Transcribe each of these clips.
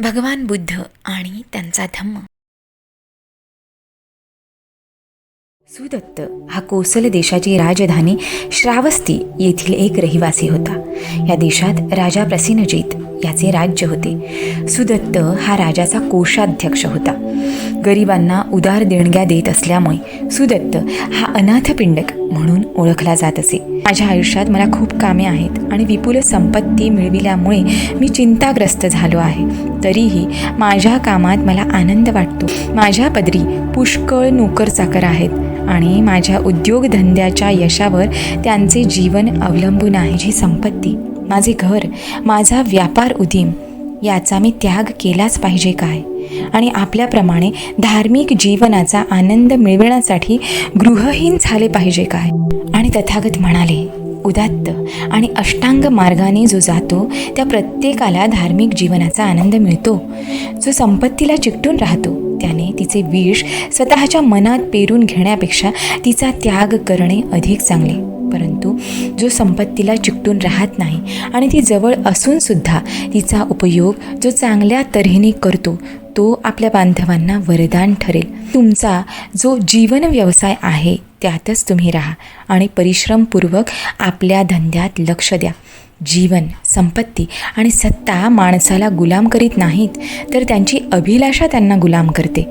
भगवान बुद्ध आणि त्यांचा धम्म. सुदत्त हा कोसल देशाची राजधानी श्रावस्ती येथील एक रहिवासी होता. या देशात राजा प्रसिनजित याचे राज्य होते. सुदत्त हा राजाचा कोषाध्यक्ष होता. गरिबांना उदार देणग्या देत असल्यामुळे सुदत्त हा अनाथ पिंडक म्हणून ओळखला जात असे. माझ्या आयुष्यात मला खूप कामे आहेत आणि विपुल संपत्ती मिळविल्यामुळे मी चिंताग्रस्त झालो आहे. तरीही माझ्या कामात मला आनंद वाटतो. माझ्या पदरी पुष्कळ नोकर चाकर आहेत आणि माझ्या उद्योगधंद्याच्या यशावर त्यांचे जीवन अवलंबून आहे जी संपत्ती. माझे घर माझा व्यापार उदीम याचा मी त्याग केलाच पाहिजे काय? आणि आपल्याप्रमाणे धार्मिक जीवनाचा आनंद मिळविण्यासाठी गृहहीन झाले पाहिजे काय? आणि तथागत म्हणाले उदात्त आणि अष्टांग मार्गाने जो जातो त्या प्रत्येकाला धार्मिक जीवनाचा आनंद मिळतो. जो संपत्तीला चिकटून राहतो त्याने तिचे विष स्वतःच्या मनात पेरून घेण्यापेक्षा तिचा त्याग करणे अधिक चांगले. परंतु जो संपत्तीला चिकटून राहत नाही आणि ती जवळ असूनसुद्धा तिचा उपयोग जो चांगल्या तऱ्हेने करतो तो आपल्या बांधवांना वरदान ठरेल. तुमचा जो जीवन व्यवसाय आहे त्यातच तुम्ही राहा आणि परिश्रमपूर्वक आपल्या धंद्यात लक्ष द्या. जीवन संपत्ती आणि सत्ता माणसाला गुलाम करीत नाहीत तर त्यांची अभिलाषा त्यांना गुलाम करते.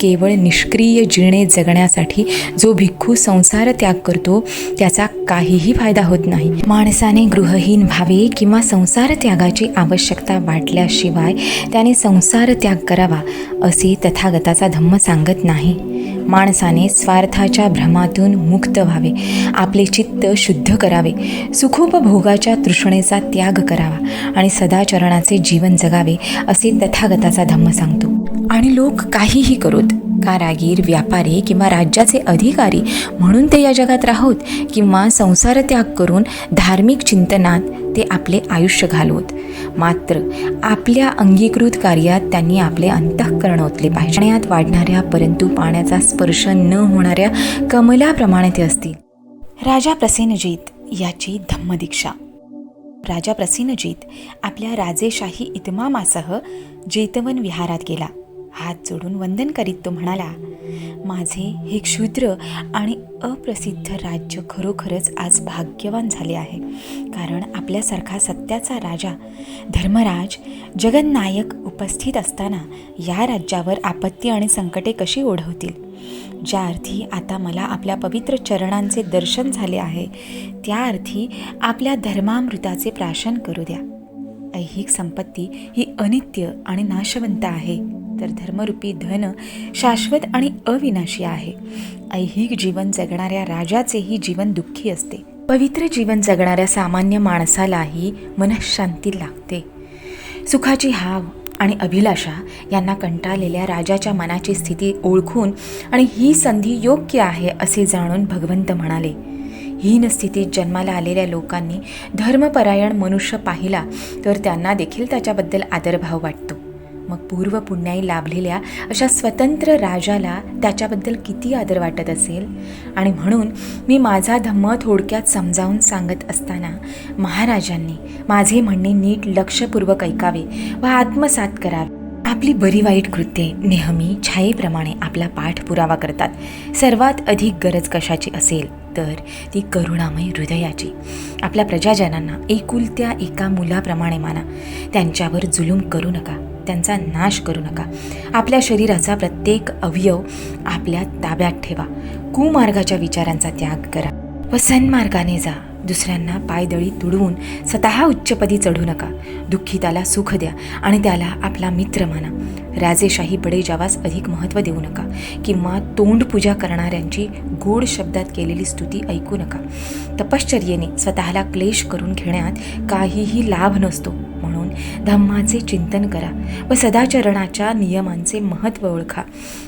केवळ निष्क्रिय जीणे जगण्यासाठी जो भिक्खू संसार त्याग करतो त्याचा काहीही फायदा होत नाही. माणसाने गृहहीन व्हावे किंवा संसार त्यागाची आवश्यकता वाटल्याशिवाय त्याने संसार त्याग करावा असे तथागताचा धम्म सांगत नाही. माणसाने स्वार्थाच्या भ्रमातून मुक्त व्हावे आपले चित्त शुद्ध करावे सुखोपभोगाच्या तृष्णेचा त्याग करावा आणि सदाचरणाचे जीवन जगावे असे तथागताचा धम्म सांगतो. आणि लोक काहीही करोत कारागीर व्यापारी किंवा राज्याचे अधिकारी म्हणून ते या जगात राहोत किंवा संसार त्याग करून धार्मिक चिंतनात ते आपले आयुष्य घालवत. मात्र आपल्या अंगीकृत कार्यात त्यांनी आपले अंतःकरण ओतले पाहिजे. पाण्यात वाढणाऱ्या परंतु पाण्याचा स्पर्श न होणाऱ्या कमलाप्रमाणे ते असतील. राजा प्रसेनजीत याची धम्मदीक्षा. राजा प्रसिनजीत आपल्या राजेशाही इतमामासह जेतवन विहारात गेला. हात जोडून वंदन करीत तो म्हणाला माझे हे क्षुद्र आणि अप्रसिद्ध राज्य खरोखरच आज भाग्यवान झाले आहे कारण आपल्यासारखा सत्याचा राजा धर्मराज जगन्नायक उपस्थित असताना या राज्यावर आपत्ती आणि संकटे कशी ओढवतील? ज्या अर्थी आता मला आपल्या पवित्र चरणांचे दर्शन झाले आहे त्या अर्थी आपल्या धर्मामृताचे प्राशन करू द्या. ऐहिक संपत्ती ही अनित्य आणि नाशवंत आहे तर धर्मरूपी धन शाश्वत आणि अविनाशी आहे. ऐहिक जीवन जगणाऱ्या राजाचेही जीवन दुःखी असते. पवित्र जीवन जगणाऱ्या सामान्य माणसालाही मनशांती लागते. सुखाची हाव आणि अभिलाषा यांना कंटाळलेल्या राजाच्या मनाची स्थिती ओळखून आणि ही संधी योग्य आहे असे जाणून भगवंत म्हणाले हीन स्थितीत जन्माला आलेल्या लोकांनी धर्मपरायण मनुष्य पाहिला तर त्यांना देखील त्याच्याबद्दल आदरभाव वाटतो. मग पूर्व पुण्याई लाभलेल्या अशा स्वतंत्र राजाला त्याच्याबद्दल किती आदर वाटत असेल? आणि म्हणून मी माझा धम्म थोडक्यात समजावून सांगत असताना महाराजांनी माझे म्हणणे नीट लक्षपूर्वक ऐकावे व आत्मसात करावे. आपली बरी वाईट कृत्ये नेहमी छायेप्रमाणे आपला पाठपुरावा करतात. सर्वात अधिक गरज कशाची असेल तर ती करुणामय हृदयाची. आपल्या प्रजाजनांना एकुलत्या एका मुलाप्रमाणे माना. त्यांच्यावर जुलूम करू नका. त्यांचा नाश करू नका. आपल्या शरीराचा प्रत्येक अवयव आपल्या ताब्यात ठेवा. कुमार्गाच्या विचारांचा त्याग करा. व सन्मार्गाने जा. दुसऱ्यांना पायदळी तुडवून स्वतः उच्चपदी चढू नका. दुःखी त्याला सुख द्या आणि त्याला आपला मित्र माना. राजेशाही बडेजावास अधिक महत्त्व देऊ नका. किंवा तोंड पूजा करणाऱ्यांची गोड शब्दात केलेली स्तुती ऐकू नका. तपश्चर्येने स्वतःला क्लेश करून घेण्यात काहीही लाभ नसतो. म्हणून धम्माचे चिंतन करा व सदाचरणाच्या नियमांचे महत्त्व ओळखा.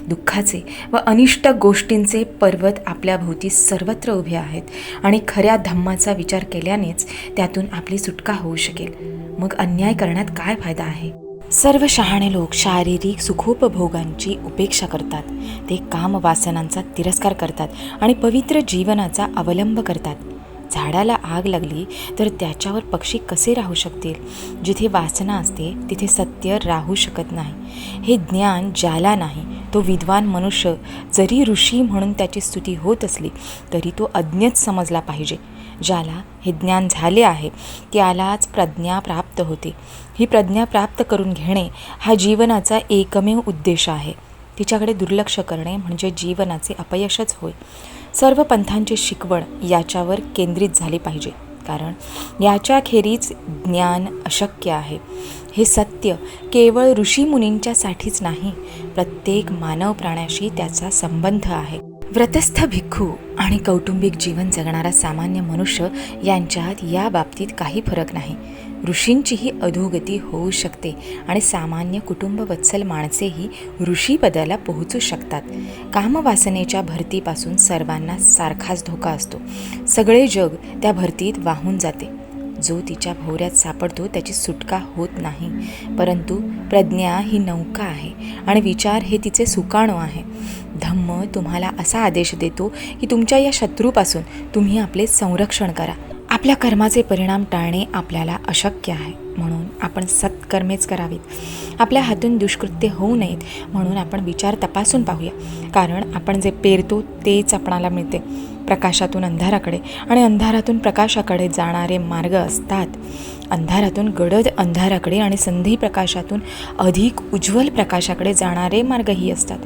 दुःखाचे व अनिष्ट गोष्टींचे पर्वत आपल्या भोवती सर्वत्र उभे आहेत आणि खऱ्या धम्माचा विचार केल्यानेच त्यातून आपली सुटका होऊ शकेल. मग अन्याय करण्यात काय फायदा आहे? सर्व शहाणे लोक शारीरिक सुखोपभोगांची उपेक्षा करतात. ते कामवासनांचा तिरस्कार करतात आणि पवित्र जीवनाचा अवलंब करतात. झाडाला आग लागली तर त्याच्यावर पक्षी कसे राहू शकतील? जिथे वासना असते तिथे सत्य राहू शकत नाही. हे ज्ञान ज्याला नाही तो विद्वान मनुष्य जरी ऋषी म्हणून त्याची स्तुती होत असली तरी तो अज्ञच समजला पाहिजे. ज्याला हे ज्ञान झाले आहे त्यालाच प्रज्ञा प्राप्त होते. ही प्रज्ञा प्राप्त करून घेणे हा जीवनाचा एकमेव उद्देश आहे. तिच्याकडे दुर्लक्ष करणे म्हणजे जीवनाचे अपयशच होय. सर्व पंथांची शिकवण याच्यावर केंद्रित झाली पाहिजे. कारण याच्याखेरीज ज्ञान अशक्य आहे. हे सत्य केवळ ऋषीमुनींच्यासाठीच नाही प्रत्येक मानव प्राण्याशी त्याचा संबंध आहे. व्रतस्थ भिक्खू आणि कौटुंबिक जीवन जगणारा सामान्य मनुष्य यांच्यात या बाबतीत काही फरक नाही. ऋषींचीही अधोगती होऊ शकते आणि सामान्य कुटुंबवत्सल माणसेही ऋषीपदाला पोहोचू शकतात. कामवासनेच्या भरतीपासून सर्वांना सारखाच धोका असतो. सगळे जग त्या भरतीत वाहून जाते. जो तिच्या भोवऱ्यात सापडतो त्याची सुटका होत नाही. परंतु प्रज्ञा ही नौका आहे आणि विचार हे तिचे सुकाणू आहे. धम्म तुम्हाला असा आदेश देतो की तुमच्या या शत्रूपासून तुम्ही आपले संरक्षण करा. आपल्या कर्माचे परिणाम टाळणे आपल्याला अशक्य आहे म्हणून आपण सत्कर्मेच करावीत. आपल्या हातून दुष्कृत्य होऊ नयेत म्हणून आपण विचार तपासून पाहूया. कारण आपण जे पेरतो तेच आपणाला मिळते. प्रकाशातून अंधाराकडे आणि अंधारातून प्रकाशाकडे जाणारे मार्ग असतात. अंधारातून गडद अंधाराकडे आणि संधी प्रकाशातून अधिक उज्ज्वल प्रकाशाकडे जाणारे मार्गही असतात.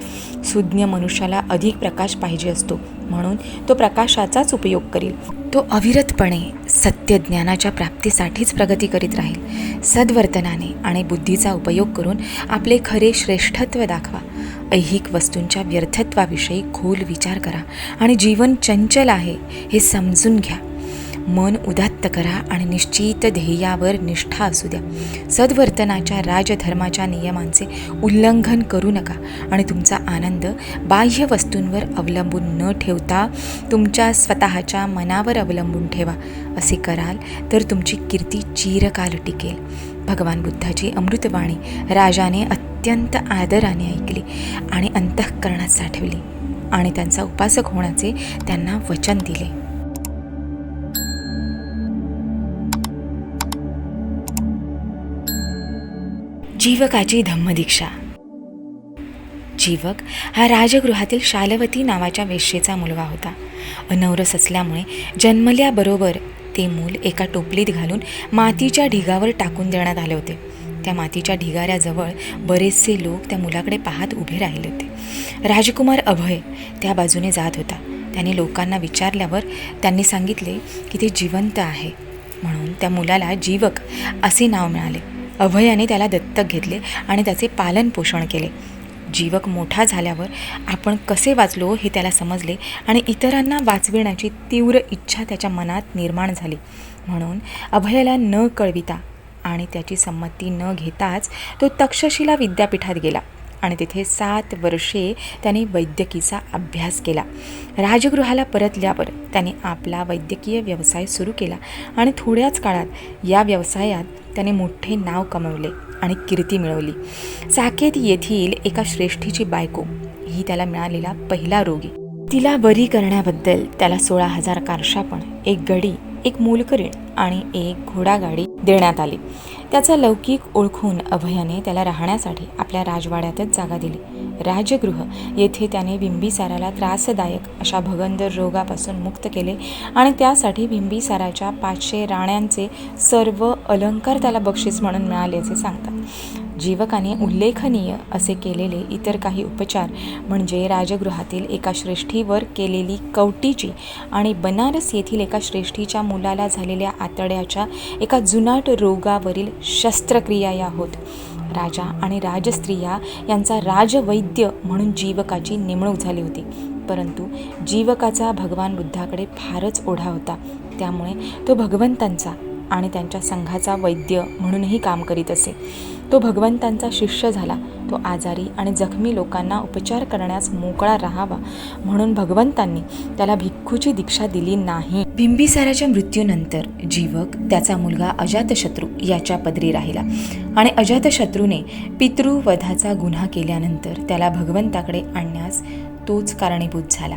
सुज्ञ मनुष्याला अधिक प्रकाश पाहिजे असतो म्हणून तो प्रकाशाचाच उपयोग करील. तो अविरत अविरतपणे सत्य ज्ञानाच्या प्राप्तीसाठीच प्रगती करीत राहील. सद्वर्तनाने आणि बुद्धीचा उपयोग करून आपले खरे श्रेष्ठत्व दाखवा. ऐहिक वस्तूंच्या व्यर्थत्वाविषयी खोल विचार करा आणि जीवन चंचल आहे हे समजून घ्या. मन उदात्त करा आणि निश्चित ध्येयावर निष्ठा असू द्या. सद्वर्तनाच्या राजधर्माच्या नियमांचे उल्लंघन करू नका आणि तुमचा आनंद बाह्य वस्तूंवर अवलंबून न ठेवता तुमच्या स्वतःच्या मनावर अवलंबून ठेवा. असे कराल तर तुमची कीर्ती चिरकाल टिकेल. भगवान बुद्धाची अमृतवाणी राजाने अत्यंत आदराने ऐकली आणि अंतःकरणात साठवली आणि त्यांचा उपासक होण्याचे त्यांना वचन दिले. जीवकाची धम्मदीक्षा. जीवक हा राजगृहातील शालवती नावाच्या वेश्येचा मुलगा होता. अनवरस असल्यामुळे जन्मल्याबरोबर ते मूल एका टोपलीत घालून मातीच्या ढिगावर टाकून देण्यात आले होते. त्या मातीच्या ढिगाऱ्याजवळ बरेचसे लोक त्या मुलाकडे पाहत उभे राहिले होते. राजकुमार अभय त्या बाजूने जात होता. त्याने लोकांना विचारल्यावर त्यांनी सांगितले की ते जिवंत आहे. म्हणून त्या मुलाला जीवक असे नाव मिळाले. अभयाने त्याला दत्तक घेतले आणि त्याचे पालन पोषण केले. जीवक मोठा झाल्यावर आपण कसे वाचलो हे त्याला समजले आणि इतरांना वाचविण्याची तीव्र इच्छा त्याच्या मनात निर्माण झाली. म्हणून अभयाला न कळविता आणि त्याची संमती न घेताच तो तक्षशिला विद्यापीठात गेला. आणि तिथे सात वर्षे त्याने वैद्यकीचा अभ्यास केला. राजगृहाला परतल्यावर त्याने आपला वैद्यकीय व्यवसाय सुरू केला आणि थोड्याच काळात या व्यवसायात त्याने मोठे नाव कमवले आणि कीर्ती मिळवली. साकेत येथील एका श्रेष्ठीची बायको ही त्याला मिळालेला पहिला रोगी. तिला बरी करण्याबद्दल त्याला सोळा हजार कारशापण एक गडी एक मूलकरीण आणि एक घोडागाडी देण्यात आली. त्याचा लौकिक ओळखून अभयाने त्याला राहण्यासाठी आपल्या राजवाड्यातच जागा दिली. राजगृह येथे त्याने बिंबिसाराला त्रासदायक अशा भगंदर रोगापासून मुक्त केले आणि त्यासाठी बिंबिसाराच्या पाचशे राण्यांचे सर्व अलंकार त्याला बक्षीस म्हणून मिळाल्याचे सांगतात. जीवकाने उल्लेखनीय असे केलेले इतर काही उपचार म्हणजे राजगृहातील एका श्रेष्ठीवर केलेली कवटीची आणि बनारस येथील एका श्रेष्ठीच्या मुलाला झालेल्या आतड्याच्या एका जुनाट रोगावरील शस्त्रक्रिया या होत. राजा आणि राजस्त्रिया यांचा राजवैद्य म्हणून जीवकाची नेमणूक झाली होती. परंतु जीवकाचा भगवान बुद्धाकडे फारच ओढा होता. त्यामुळे तो भगवंतांचा आणि त्यांच्या संघाचा वैद्य म्हणूनही काम करीत असे. तो भगवंतांचा शिष्य झाला. तो आजारी आणि जखमी लोकांना उपचार करण्यास मोकळा राहावा म्हणून भगवंतांनी त्याला भिक्खूची दीक्षा दिली नाही. बिंबिसाराच्या मृत्यूनंतर जीवक त्याचा मुलगा अजातशत्रू याच्या पदरी राहिला. आणि अजातशत्रूने पितृवधाचा गुन्हा केल्यानंतर त्याला भगवंताकडे आणण्यास तोच कारणीभूत झाला.